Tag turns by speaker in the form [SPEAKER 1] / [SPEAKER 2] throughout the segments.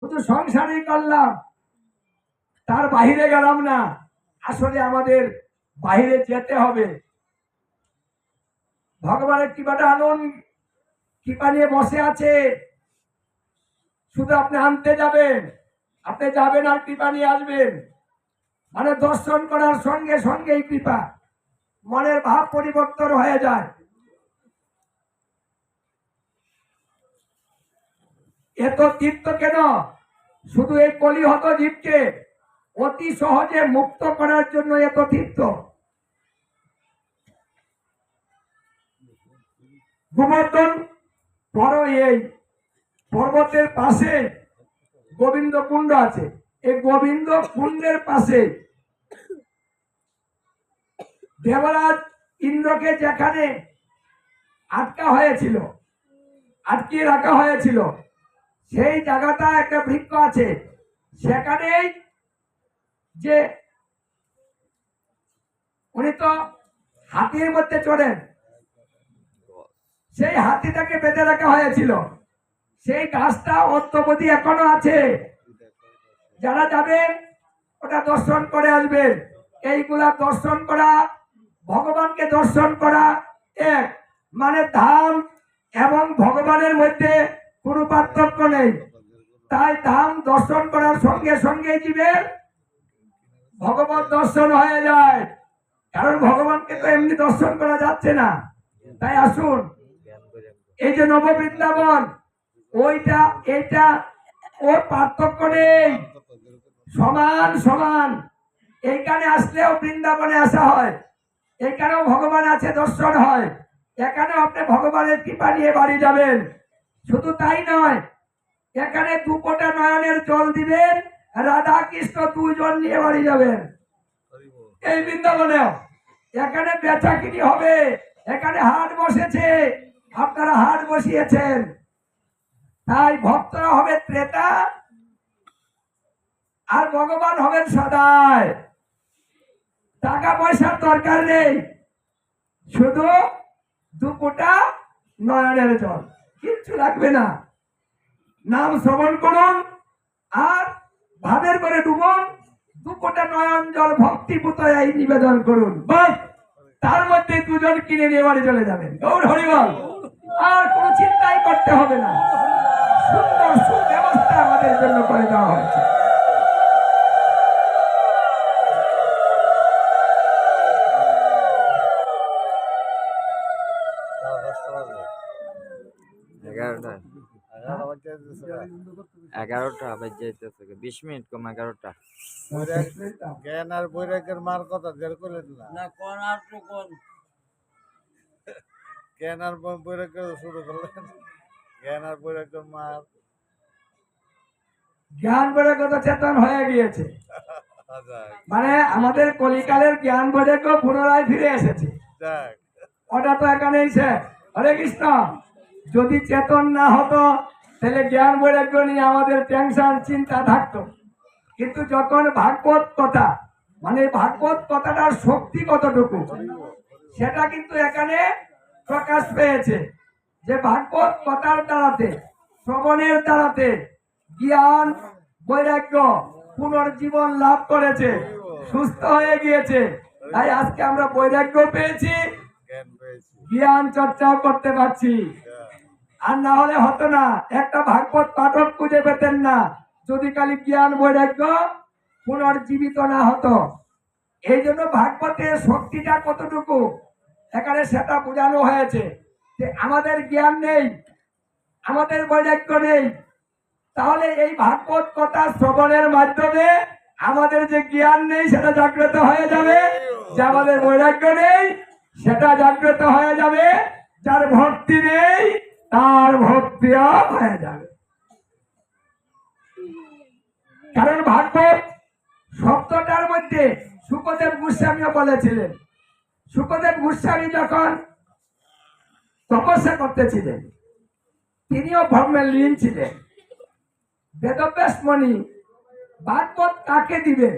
[SPEAKER 1] শুধু সংসারই করলাম। তার বাহিরে গেলাম না। আসলে আমাদের বাহিরে যেতে হবে। ভগবানের কৃপাটা আনুন। কৃপা নিয়ে বসে আছে। শুধু আপনি আনতে যাবেন। আপনি যাবেন আর কৃপা নিয়ে আসবেন। মানে দর্শন করার সঙ্গে সঙ্গেই কৃপা। মনের ভাব পরিবর্তন হয়ে যায়। এত তীর্থ কেন? শুধু এই কলিহত জীবকে অতি সহজে মুক্ত করার জন্য এত তীর্থ গোবর্ধন, বড় এই পর্বতের পাশে গোবিন্দ কুণ্ড আছে। এই গোবিন্দ কুণ্ডের পাশে দেবরাজ ইন্দ্রকে যেখানে আটকা হয়েছিল, আটকিয়ে রাখা হয়েছিল সেই জায়গাটা একটা বৃক্ষ আছে। সেখানেই যে উনি তো হাতির মধ্যে চড়েন। সেই হাতিটাকে বেঁধে রাখা হয়েছিল। সেই গাছটা অত্যবধি এখনও আছে। যারা যাবেন, ওটা দর্শন করে আসবেন। এইগুলা দর্শন করা, ভগবানকে দর্শন করা এক। মানে ধাম এবং ভগবানের মধ্যে কোনো পার্থক্য নেই। তাই ধাম দর্শন করার সঙ্গে সঙ্গে জীবের ভগবত দর্শন হয়ে যায়। কারণ ভগবানকে তো এমনি দর্শন করা যাচ্ছে না। তাই আসুন, এই যে নব বৃন্দাবন ওইটা এইটা ওর পার্থক্য নেই। সমান সমান। এইখানে আসলেও বৃন্দাবনে আসা হয়। এখানেও ভগবান আছে, দর্শন হয়। এখানেও আপনি ভগবানের কৃপা নিয়ে বাড়ি যাবেন। শুধু তাই নয়, এখানে দু ফোঁটা নয়নের জল দিবেন রাধা কৃষ্ণ দুজন নিয়ে বাড়ি যাবেন। এই বৃন্দাবনেও এখানে বেচা কিনি হবে, এখানে হাট বসেছে, আপনারা হাট বসিয়েছেন। তাই ভক্তরা হবে ত্রেতা, আর ভগবান হবেন সদায় টাকা পয়সার দরকার নেই, শুধু দু ফোঁটা নয়নের জল। কিচ্ছু লাগবে না। নাম শ্রবণ করুন আর ভাবের করে ডুবন। দু ফোঁটা নয়ন জল ভক্তি পুতয়াই নিবেদন করুন। তার মধ্যে দুজন কিনে বাড়ি চলে যাবেন। গৌর হরিবল, আর কোনো চিন্তাই করতে হবে না। সুন্দর সুব্যবস্থা আমাদের জন্য করে দেওয়া হয়েছে।
[SPEAKER 2] এগারোটা বাজে বিশ মিনিট কম এগারোটা।
[SPEAKER 3] জ্ঞান আর বৈরাগ্যের মার কথা জের না।
[SPEAKER 4] না কোন আর তো কোন?
[SPEAKER 3] জ্ঞান আর বৈরাগ্য শুরু করলেন। জ্ঞান আর বৈরাগ্যের মার।
[SPEAKER 1] জ্ঞান কত চেতন হয়ে গিয়েছে। মানে আমাদের কলিকালের জ্ঞান বৈরাগ্য পুনরায় ফিরে এসেছে।
[SPEAKER 3] যাক।
[SPEAKER 1] ওটা তো এখানেই শেষ। হরে কৃষ্ণ। যদি চেতন না হতো তাহলে জ্ঞান বৈরাগ্য নিয়ে আমাদের টেনশন চিন্তা থাকতো কিন্তু যখন ভাগবত কথা মানে ভাগবত কথাটার শক্তি কতটুকু সেটা কিন্তু এখানে প্রকাশ পেয়েছে যে ভাগবত কথার দ্বারাতে শ্রবণের দ্বারাতে জ্ঞান বৈরাগ্য পুনর্জীবন লাভ করেছে সুস্থ হয়ে গিয়েছে। তাই আজকে আমরা বৈরাগ্য পেয়েছি
[SPEAKER 3] জ্ঞান পেয়েছি।
[SPEAKER 1] জ্ঞান চর্চাও করতে পারছি। আর না হলে হতো না। একটা ভাগবত পাঠক খুঁজে পেতেন না। যদি খালি জ্ঞান বৈরাগ্য, পুনর্জীবিত না হতো। এই জন্য ভাগবতের শক্তিটা কতটুকু? এখানে সেটা বোঝানো হয়েছে যে আমাদের জ্ঞান নেই, আমাদের বৈরাগ্য নেই। তাহলে এই ভাগবত কথা শ্রবণের মাধ্যমে আমাদের যে জ্ঞান নেই, সেটা জাগ্রত হয়ে যাবে। যে আমাদের বৈরাগ্য নেই, সেটা জাগ্রত হয়ে যাবে। যার ভক্তি নেই তার ভক্তিও হয়ে যাবে। কারণ ভাগবত শব্দটার মধ্যে সুখদেব গোস্বামীও বলেছিলেন। সুখদেব গোস্বামী যখন তপস্যা করতেছিলেন, তিনিও ভ্রমের লীন ছিলেন। বেদব্যাস মণি ভাগবত কাকে দিবেন?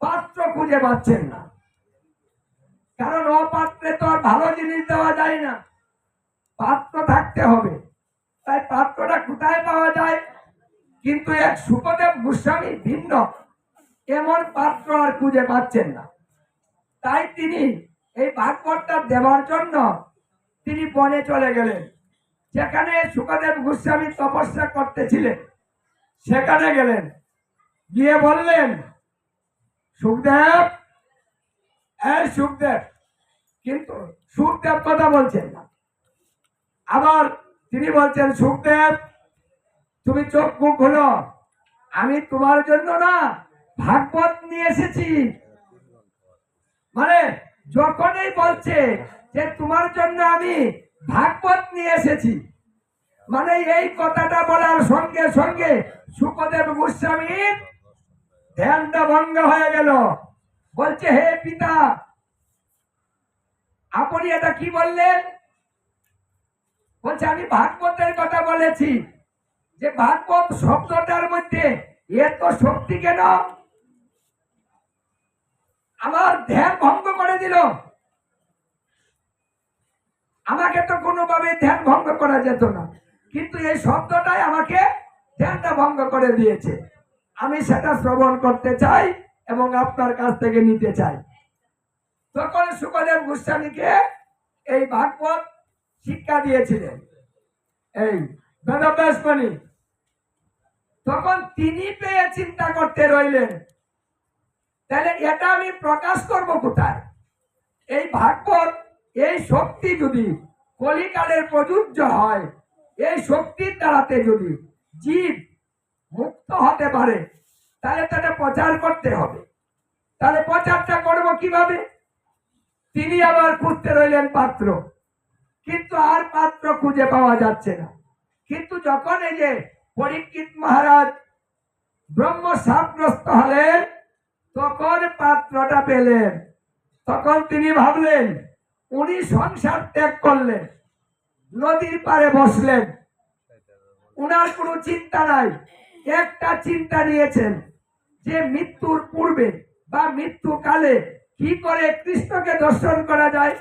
[SPEAKER 1] পাত্র খুঁজে পাচ্ছেন না। কারণ অপাত্রে তো আর ভালো জিনিস দেওয়া যায় না। পাত্র থাকতে হবে। তাই পাত্রটা কোথায় পাওয়া যায়? কিন্তু এক সুখদেব গোস্বামী ভিন্ন। এমন পাত্র আর খুঁজে পাচ্ছেন না। তাই তিনি এই ভাগবতটা দেওয়ার জন্য তিনি বনে চলে গেলেন। যেখানে সুখদেব গোস্বামী তপস্যা করতেছিলেন, সেখানে গেলেন। গিয়ে বললেন, সুখদেব, এই সুখদেব। কিন্তু সুখদেব কথা বলছেন না। আবার তিনি বলছেন, সুখদেব, তুমি চোখ মুখ হলো আমি তোমার জন্য না, ভাগবত নিয়ে এসেছি। মানে যখনই বলছে যে তোমার জন্য আমি ভাগবত নিয়ে এসেছি মানে এই কথাটা বলার সঙ্গে সঙ্গে সুখদেব গোস্বামীর ধ্যানটা ভঙ্গ হয়ে গেল। বলছে, হে পিতা, আপনি এটা কি বললেন? বলছে, আমি ভাগবতের কথা বলেছি। যে ভাগবত শব্দটার মধ্যে এত শক্তি কেন? আমার ধ্যান ভঙ্গ করে দিল। আমাকে তো কোনোভাবে ধ্যান ভঙ্গ করা যেত না। কিন্তু এই শব্দটাই আমাকে ধ্যানটা ভঙ্গ করে দিয়েছে। আমি সেটা শ্রবণ করতে চাই এবং আপনার কাছ থেকে নিতে চাই। তখন সুখদেব গোস্বামীকে এই ভাগবত শিক্ষা দিয়েছিলেন। এই বেদব্যাস তখন তিনি পেয়ে চিন্তা করতে রইলেন, তাহলে এটা আমি প্রকাশ করব কোথায়? এই ভাগবত, এই শক্তি যদি কলিকালের প্রযোজ্য হয়, এই শক্তির দ্বারাতে যদি জীব মুক্ত হতে পারে, তাহলে তাকে প্রচার করতে হবে। তাহলে প্রচারটা করব কীভাবে? তিনি আবার খুঁজতে রইলেন পাত্র। কিন্তু আর পাত্র খুঁজে পাওয়া যাচ্ছে না। কিন্তু যখন এই যে পরীক্ষিত মহারাজ ব্রহ্ম সাপগ্রস্ত হলেন, তখন পাত্রটা পেলেন। তখন তিনি ভাবলেন, উনি সংসার ত্যাগ করলেন, নদীর পাড়ে বসলেন। উনার কোনো চিন্তা নাই। একটা চিন্তা নিয়েছেন যে মৃত্যুর পূর্বে বা মৃত্যুকালে কি করে কৃষ্ণকে দর্শন করা যায়?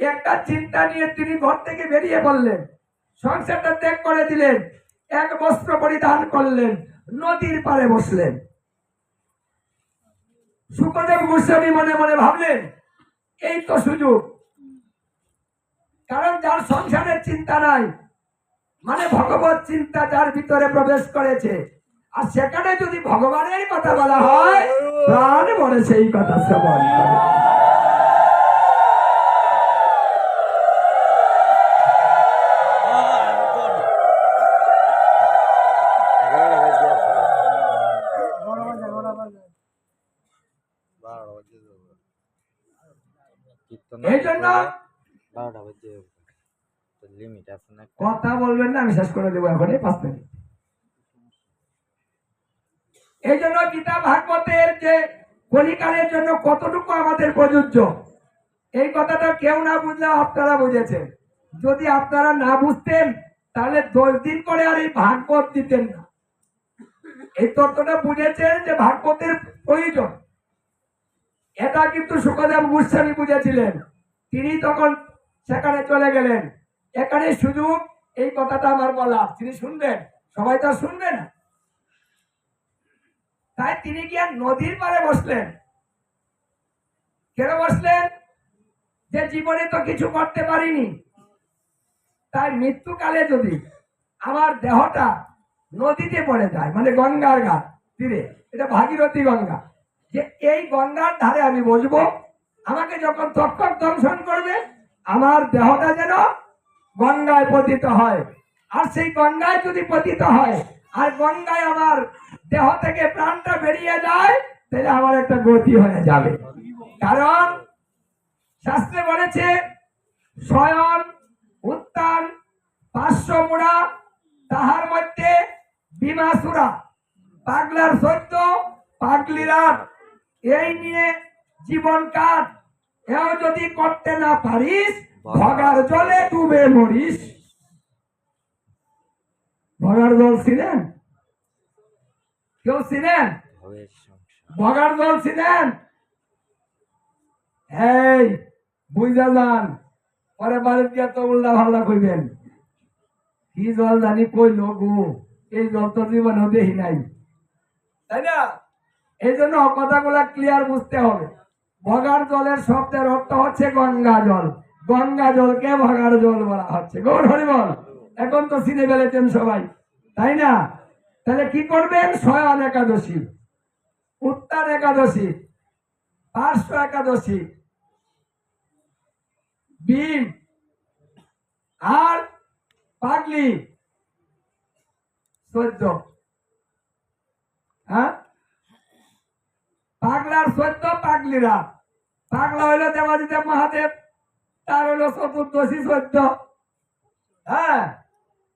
[SPEAKER 1] একটা চিন্তা নিয়ে তিনি ঘর থেকে বেরিয়ে পড়লেন। সংসারটা ত্যাগ করে দিলেন, এক বস্ত্র পরিধান করলেন, নদীর পাড়ে বসলেন। সুখদেব গোস্বামী মনে মনে ভাবলেন, এই তো সুযোগ। কারণ যার সংসারের চিন্তা নাই মানে ভগবত চিন্তা যার ভিতরে প্রবেশ করেছে। আর সেখানে যদি ভগবানের কথা বলা হয়, প্রাণ বলে সেই কথা শ্রবণ করে
[SPEAKER 2] এগারোটা বাজে আছে।
[SPEAKER 3] বারোটা বাজে যাবে
[SPEAKER 2] কীর্তন
[SPEAKER 1] এই জন্য? কথা বলবেন না আমি শেষ করে দেবো এখন পাঁচ মিনিট। এই জন্য গীতা ভাগবতের যে কলিকালের জন্য কতটুকু আমাদের প্রযোজ্য এই কথাটা কেউ না বুঝলে আপনারা বুঝেছেন। যদি আপনারা না বুঝতেন তাহলে দশ দিন করে আর এই ভাগবত দিতেন না। এই তত্ত্বটা বুঝেছেন যে ভাগবতের প্রয়োজন। এটা কিন্তু সুখদেব গোস্বামী বুঝেছিলেন। তিনি তখন সেখানে চলে গেলেন। এখানে সুযোগ, এই কথাটা আমার বলা তিনি শুনবেন? সবাই তো শুনবে না। তাই তিনি গিয়ে নদীর পাড়ে বসলেন। কেন বসলেন? যে জীবনে তো কিছু করতে পারিনি। তাই মৃত্যুকালে যদি আমার দেহটা নদীতে পড়ে যায় মানে গঙ্গার ঘাট তীরে, এটা ভাগীরথী গঙ্গা। যে এই গঙ্গার ধারে আমি বসবো, আমাকে যখন তক্ষক দংশন করবে, আমার দেহটা যেন গঙ্গায় পতিত হয়। আর সেই গঙ্গায় যদি পতিত হয়, আর গঙ্গায় আমার দেহ থেকে প্রাণটা বেরিয়ে যায়, তাহলে আমার একটা গতি হয়ে যাবে। কারণ শাস্ত্রে বলেছে শয়ন উত্তান পাঁচশো মুড়া, তাহার মধ্যে বিমাসুরা। পাগলার সত্য, পাগলিরা এই নিয়ে জীবন কাট এও যদি করতে না পারিস ভগার জলে ডুবে মরিস। ভগার জল ছিলেন? কেউ ছিলেন? ভগার জল ছিলেন? এই বুঝা যান পরে বাড়ি গিয়া তো উল্টা ভাল্লা কইবেন। কি জল জানি কইল গো এই জল তো জীবনেও দেখি নাই। তাই না? এই জন্য কথাগুলা ক্লিয়ার বুঝতে হবে। ভগার জলের শব্দের অর্থ হচ্ছে গঙ্গা জল। গঙ্গা জলকে ভগার জল বলা হচ্ছে। গৌর হরিবল এখন তো চিনে ফেলেছেন সবাই। তাই না? তাহলে কি করবেন? স্বয়ন একাদশী। উত্তর একাদশী। পার্শ্ব একাদশী। ভীম আর পাগলি। চোদ্দ হ্যাঁ? পাগলার চোদ্দ পাগলিরা। পাগলা হইল দেবাদিদেব মহাদেব, তার হইল চতুর্দশী সত্য হ্যাঁ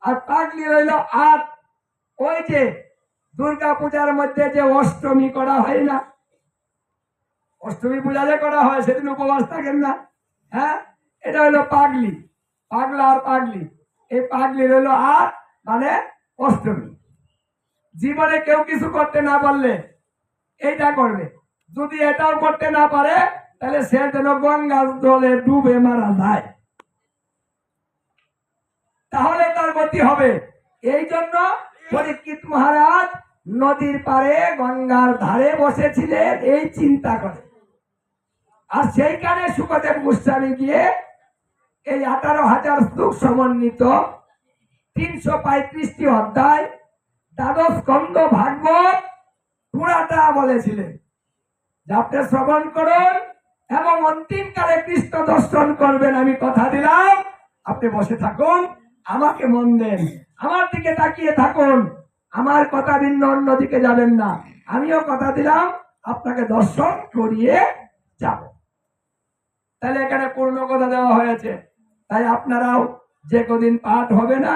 [SPEAKER 1] আর পাগলি রইল আট ওই যে দুর্গা পূজার মধ্যে যে অষ্টমী করা হয় না, অষ্টমী পূজা যে করা হয়, সেদিন উপবাস থাকেন না। হ্যাঁ এটা হলো পাগলি, পাগলা আর পাগলি। এই পাগলি রইল আর মানে অষ্টমী। জীবনে কেউ কিছু করতে না পারলে এইটা করবে। যদি এটাও করতে না পারে, তাহলে সে যেন গঙ্গার জলে ডুবে মারা যায়। তাহলে তার গতি হবে। এই জন্য পরীক্ষিত মহারাজ নদীর পারে গঙ্গার ধারে বসেছিলেন, এই চিন্তা করে। আর সেইখানে সুখদেব গোস্বামী গিয়ে এই আঠারো হাজার শ্লোক সমন্বিত তিনশো পঁয়ত্রিশটি অধ্যায় দ্বাদশ স্কন্দ ভাগবত পুরাটা বলেছিলেন। যে আপনি শ্রবণ করুন এবং অন্তিমকালে কৃষ্ণ দর্শন করবেন, আমি কথা দিলাম। আপনি বসে থাকুন, আমাকে মন দেন। আমার দিকে তাকিয়ে থাকুন। আমার কথা ভিন্ন অন্যদিকে যাবেন না। আমিও কথা দিলাম, আপনাকে দর্শন করিয়ে যাব। তাহলে এখানে পূর্ণ কথা দেওয়া হয়েছে। তাই আপনারাও যে কদিন পাঠ হবে না,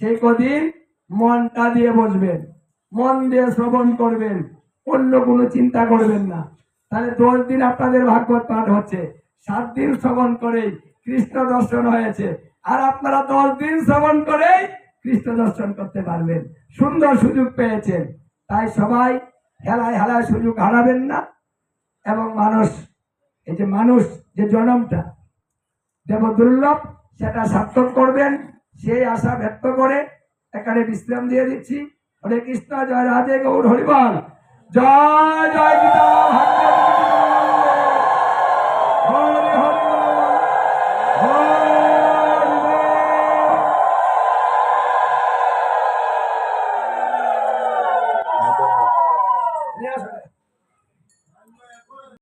[SPEAKER 1] সেই কদিন মনটা দিয়ে বসবেন। মন দিয়ে শ্রবণ করবেন। অন্য কোনো চিন্তা করবেন না। তাহলে দশ দিন আপনাদের ভাগবত পাঠ হচ্ছে। সাত দিন শ্রবণ করেই কৃষ্ণ দর্শন হয়েছে। আর আপনারা দশ দিন শ্রবণ করেই কৃষ্ণ দর্শন করতে পারবেন। সুন্দর সুযোগ পেয়েছেন। তাই সবাই হেলায় হেলায় সুযোগ হারাবেন না। এবং মানুষ, এই যে মানুষ, যে জনমটা, দেব দুর্লভ, সেটা সার্থক করবেন। সেই আশা ব্যক্ত করে এখানে বিশ্রাম দিয়ে দিচ্ছি। হরে কৃষ্ণ, জয় রাধে, গৌর হরিবল জয় জয়, গীতা